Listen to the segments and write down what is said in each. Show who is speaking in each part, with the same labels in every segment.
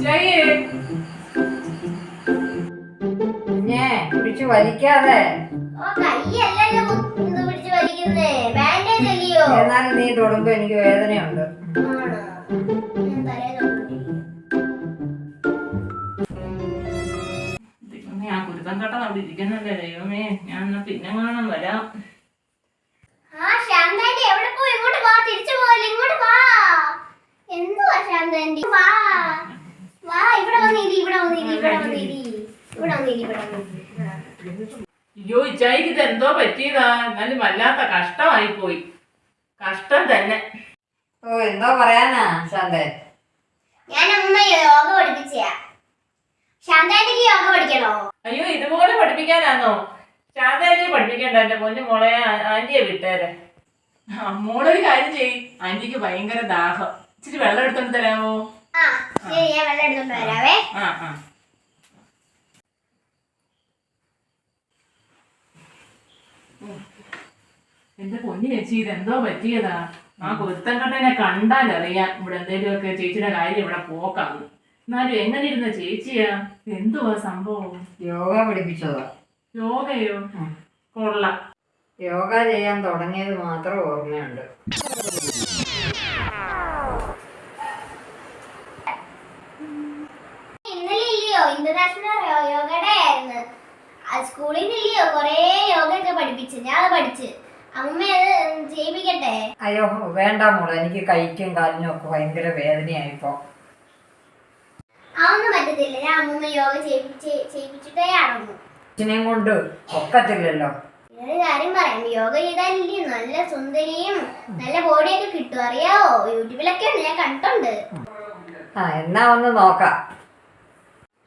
Speaker 1: ജയേ
Speaker 2: കുഞ്ഞേ പിടിച്ചു വലിക്കാതെ
Speaker 3: ഓ കൈയല്ലല്ലോ ഇത് പിടിച്ച് വലിക്കുന്നേ. ബാൻഡേജ് അല്ലയോ?
Speaker 2: എന്നാലും നീ തൊടുമ്പോ എനിക്ക് വേദനയുണ്ട്.
Speaker 1: ആ കുരുത്തം കട്ടൻ അവിടെ ഇരിക്കുന്നുണ്ടേ. ദൈവമേ ഞാൻ എന്നാ പിന്നെ കാണാൻ വരാം
Speaker 3: ആ ശാന്താന്റി എവിടെ പോയി ഇങ്ങോട്ട് വാ തിരിച്ചു പോകല്ലേ ഇങ്ങോട്ട് വാ എന്തുവാ ശാന്താന്റി വാ വാ ഇവിടെ വന്നിരി ഇവിടെ വന്നിരി ഇവിടെ വന്നിരി ഇവിടെ വന്നിരി ഇവിടെ വന്നിരി ആ.
Speaker 1: ഇത് എന്തോ പറ്റിയതാ. എന്നാലും വല്ലാത്ത കഷ്ടമായി പോയി കഷ്ടം തന്നെ.
Speaker 2: ഓ എന്തോ പറയാനാ ശാന്തേ
Speaker 3: ഞാൻ അമ്മ യോഗ പഠിപ്പിച്ചാ ശാന്താന്റിക്ക് യോഗ പഠിക്കണോ?
Speaker 1: അയ്യോ ഇതുപോലെ പഠിപ്പിക്കാനാണോ ശാന്തയെ പഠിപ്പിക്കണ്ട. എന്റെ പൊന്നു മോളെ ആന്റിയെ വിട്ടേരെ. മോളൊരു കാര്യം ചെയ് ആന്റിക്ക് ഭയങ്കര ദാഹം. ഇച്ചിരി വെള്ളം എടുത്തോണ്ട് തരാമോ?
Speaker 3: ആ ശരി ഞാൻ വെള്ളം എടുത്തോണ്ട് വരാവേ.
Speaker 1: ആ ആ. എന്റെ പൊന്നു ചേച്ചി ഇതെന്തോ പറ്റിയതാ? ആ കുരുത്തം കണ്ടാൽ അറിയാം ഇവിടെ എന്തേലുമൊക്കെ ചേച്ചിയുടെ കാര്യം ഇവിടെ പോക്കാന്ന്. എന്നാലും എങ്ങനെ ഇരുന്ന ചേച്ചിയാ? എന്തുവാ സംഭവം?
Speaker 2: യോഗ പഠിപ്പിച്ചതാ.
Speaker 1: യോഗയോ? കൊള്ളാം.
Speaker 2: യോഗ ചെയ്യാൻ തുടങ്ങിയത് മാത്രം ഓർമ്മയുണ്ട്.
Speaker 3: ഞാൻ പഠിച്ചു. അമ്മ അത് ചെയ്യിപ്പിക്കട്ടെ?
Speaker 2: അയ്യോ വേണ്ട മോളെ. എനിക്ക് കൈക്കും കാലിനും ഒക്കെ ഭയങ്കര വേദനയായിപ്പോ
Speaker 3: അതൊന്നും പറ്റത്തില്ല. ഞാൻ അമ്മ യോഗ ചെയ്യിപ്പിച്ച് ചെയ്യിപ്പിച്ചിട്ടേ ആണോ
Speaker 2: അച്ഛനെയും കൊണ്ട് ഒക്കത്തില്ലല്ലോ.
Speaker 3: ഒരു കാര്യം പറയാം. യോഗ ചെയ്താലില്ലേ നല്ല സുന്ദരിയും നല്ല ബോഡിയൊക്കെ കിട്ടും. അറിയാവോ? യൂട്യൂബിലൊക്കെ ഉണ്ട്. ഞാൻ കണ്ടിട്ടുണ്ട്.
Speaker 2: ആ എന്നാ ഒന്ന് നോക്കാം.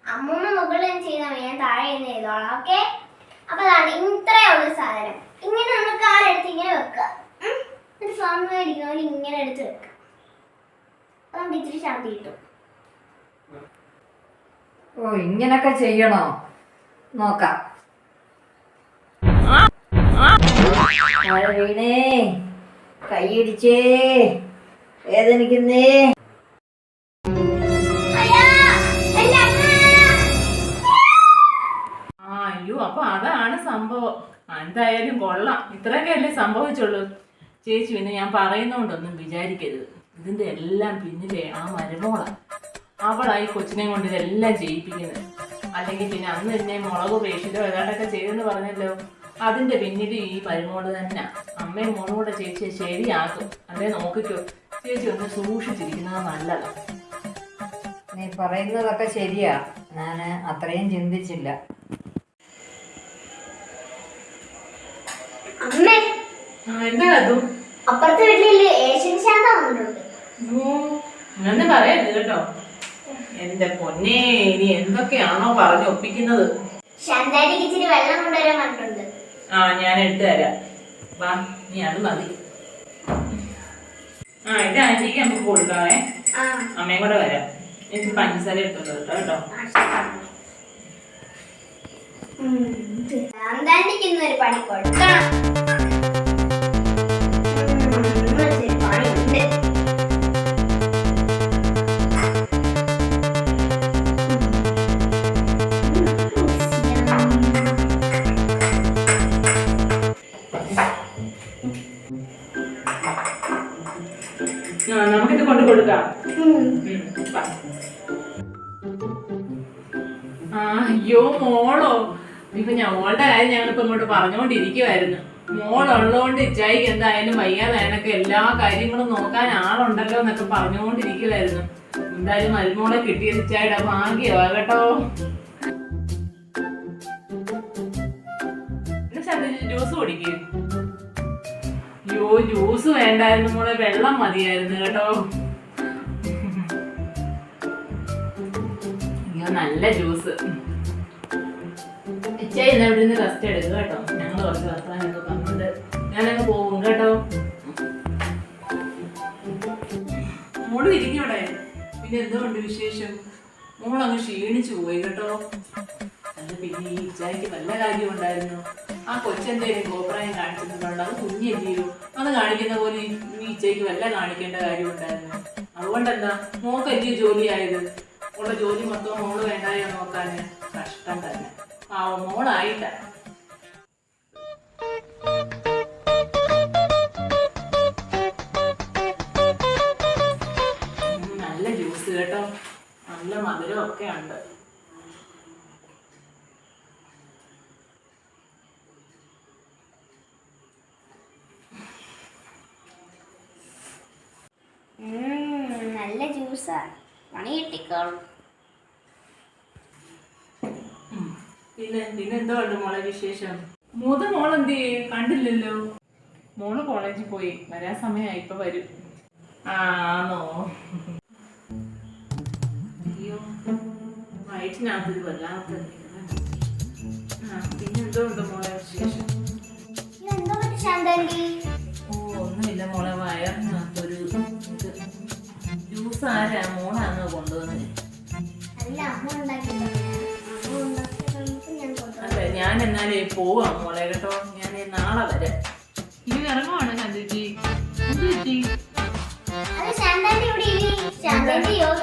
Speaker 3: അമ്മൂമ്മ മുകളിൽ ചെയ്താ ചെയ്താൽ ഞാൻ താഴെ ചെയ്തോളാം ഓക്കെ? അപ്പൊ അതാണ്
Speaker 2: ഓ ഇങ്ങനൊക്കെ ചെയ്യണോ? നോക്കാം. വീണേ? കൈയിടിച്ചേ? വേദനിക്കുന്നേ?
Speaker 3: അയ്യാ, എന്റെ
Speaker 1: ആ അയ്യോ അപ്പൊ അതാണ് സംഭവം. എന്തായാലും കൊള്ളാം. ഇത്രയൊക്കെ അല്ലേ സംഭവിച്ചുള്ളൂ. ചേച്ചി പിന്നെ ഞാൻ പറയുന്നോണ്ടൊന്നും വിചാരിക്കരുത്. ഇതിന്റെ എല്ലാം പിന്നിലെ ആ മരുമോളാ. അവളായി കൊച്ചിനെ കൊണ്ട് ഇതെല്ലാം ചെയ്യിപ്പിക്കുന്നത്. അല്ലെങ്കിൽ പിന്നെ അന്ന് എന്നെ മുളക് പേശിലോ ഏതാണ്ടൊക്കെ ചെയ്തെന്ന് പറഞ്ഞല്ലോ. അതിന്റെ പിന്നിൽ ഈ മരുമോൾ തന്നെ. അമ്മയും മോളും കൂടെ ചേച്ചിയെ ശരിയാക്കും. അല്ലേ നോക്കിക്കോ. ചേച്ചി ഒന്ന് സൂക്ഷിച്ചിരിക്കുന്നത് നല്ലതാണ്
Speaker 2: നീ പറയുന്നതൊക്കെ ശരിയാ. ഞാൻ അത്രയും ചിന്തിച്ചില്ല.
Speaker 3: അമ്മേ.
Speaker 1: എന്താ അതും? അങ്ങനെ പറയരുത് കേട്ടോ. എന്റെ പൊന്നെ ഇനി എന്തൊക്കെയാണോ പറഞ്ഞു ഒപ്പിക്കുന്നത്.
Speaker 3: ശാന്താരിക്ക് ഇച്ചിരി വെള്ളം കൊണ്ടുവരാൻ പറഞ്ഞിട്ടുണ്ട്.
Speaker 1: ആ ഞാൻ എടുത്തു തരാം. വാ നീ അത് മതി. ആ ഇത് ആന്റിക്ക് നമുക്ക് കൊടുക്കാവേ.
Speaker 3: ആ.
Speaker 1: അമ്മയും കൂടെ വരാം. എനിക്ക് പഞ്ചസാര എടുത്തോളൂ കേട്ടോ
Speaker 3: ശാന്താന്റിക്ക് ഇന്നൊരു പണി കൊടുക്കണം.
Speaker 1: അയ്യോ മോളോ. ഇപ്പൊ ഞങ്ങളുടെ കാര്യം ഞങ്ങളിപ്പോ ഇങ്ങോട്ട് പറഞ്ഞുകൊണ്ടിരിക്കുവായിരുന്നു. മോളുള്ളതുകൊണ്ട് ഇച്ചായിക്ക് എന്തായാലും വയ്യാതായനൊക്കെ എല്ലാ കാര്യങ്ങളും നോക്കാൻ ആളുണ്ടല്ലോ എന്നൊക്കെ പറഞ്ഞുകൊണ്ടിരിക്കുവായിരുന്നു. എന്തായാലും മരുമോളെ കിട്ടിയത് ഇച്ചായുടെ ഭാഗ്യമാ കേട്ടോ. ജ്യൂസ് കുടിക്കും. യോ ജ്യൂസ് വേണ്ടായിരുന്നു മോളെ വെള്ളം മതിയായിരുന്നു കേട്ടോ. നല്ല ജ്യൂസ് ഇച്ചായി എന്നാ ഇവിടെ നിന്ന് റെസ്റ്റ് എടുക്കുക കേട്ടോ. ഞങ്ങൾ കുറച്ച് വർത്താനൊക്കെ പറഞ്ഞിട്ട് ഞാനങ്ങ് പോകും കേട്ടോ. മോൾ ഇരിക്കവിടെ പിന്നെ എന്തുകൊണ്ട് വിശേഷം? മോളങ്ങ് ക്ഷീണിച്ചു പോയി കേട്ടോ. പിന്നെ ഈ ഇച്ചായിക്ക് നല്ല കാര്യം ഉണ്ടായിരുന്നു. ആ കൊച്ചെന്തേലും കോപ്രായം കാണിച്ചിട്ടുണ്ടോ? അത് കുഞ്ഞില്ലയോ അത് കാണിക്കുന്ന പോലെ ഈ ഇച്ചയ്ക്ക് വല്ല കാണിക്കേണ്ട കാര്യം ഉണ്ടായിരുന്നു. അതുകൊണ്ടെന്താ? മോക്കല്ലേ ജോലിയായത്? ഉള്ള ജോലി മൊത്തം മോൾ വേണ്ടായോ നോക്കാന് കഷ്ടം തന്നെ. ആ മോളായില്ല. നല്ല ജ്യൂസ് കേട്ടോ. നല്ല മധുരം ഒക്കെ ഉണ്ട്
Speaker 3: നല്ല ജ്യൂസാ പണി കിട്ടിക്കോളും.
Speaker 1: പിന്നെ പിന്നെ എന്തോ ഉണ്ട് മോളെ വിശേഷം? മൂത്ത മോൾ എന്ത് കണ്ടില്ലല്ലോ. മോൾ കോളേജിൽ പോയി. വരാൻ സമയമായി ഇപ്പൊ വരും. ആണോ അയ്യോ വയറ്റിനകത്തൊരു വല്ലാത്ത വേദന. ആ പിന്നെ ഉണ്ട് മോളെ വിശേഷം? ഓ ഒന്നുമില്ല മോളെ വയറിനകത്തൊരു ഇത് ജ്യൂസ് ആരാ മോളാണോ കൊണ്ടുവന്നത്.
Speaker 3: അല്ല ഞാൻ കൊണ്ടുവന്നു
Speaker 1: ഞാൻ എന്നാലേ പോവാ മോളെ കേട്ടോ. ഞാൻ നാളെ വരാം. ഇനി ഇറങ്ങുവാണ് ചന്ദ്രജി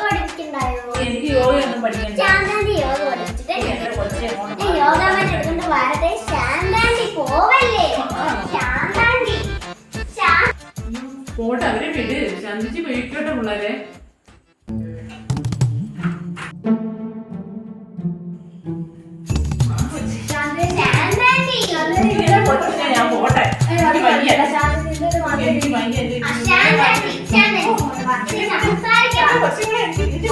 Speaker 3: പഠിപ്പിക്കണ്ടായോ?
Speaker 1: എനിക്ക് യോഗയൊന്നും പഠിക്കണ്ട.
Speaker 3: ശാന്താന്റി യോഗ ശാന്താന്റി ശാ-
Speaker 1: പോട്ടെ അവരെ വിട്. ചന്ദ്രജി പോയിക്കോട്ടെ പിള്ളേരെ. എനിക്ക് വയ്യ
Speaker 3: ആ, ശാന്താന്റി ശാന്താന്റി സംസാരിക്കാം
Speaker 1: കൊച്ചുങ്ങളെ എനിക്ക് ഇത്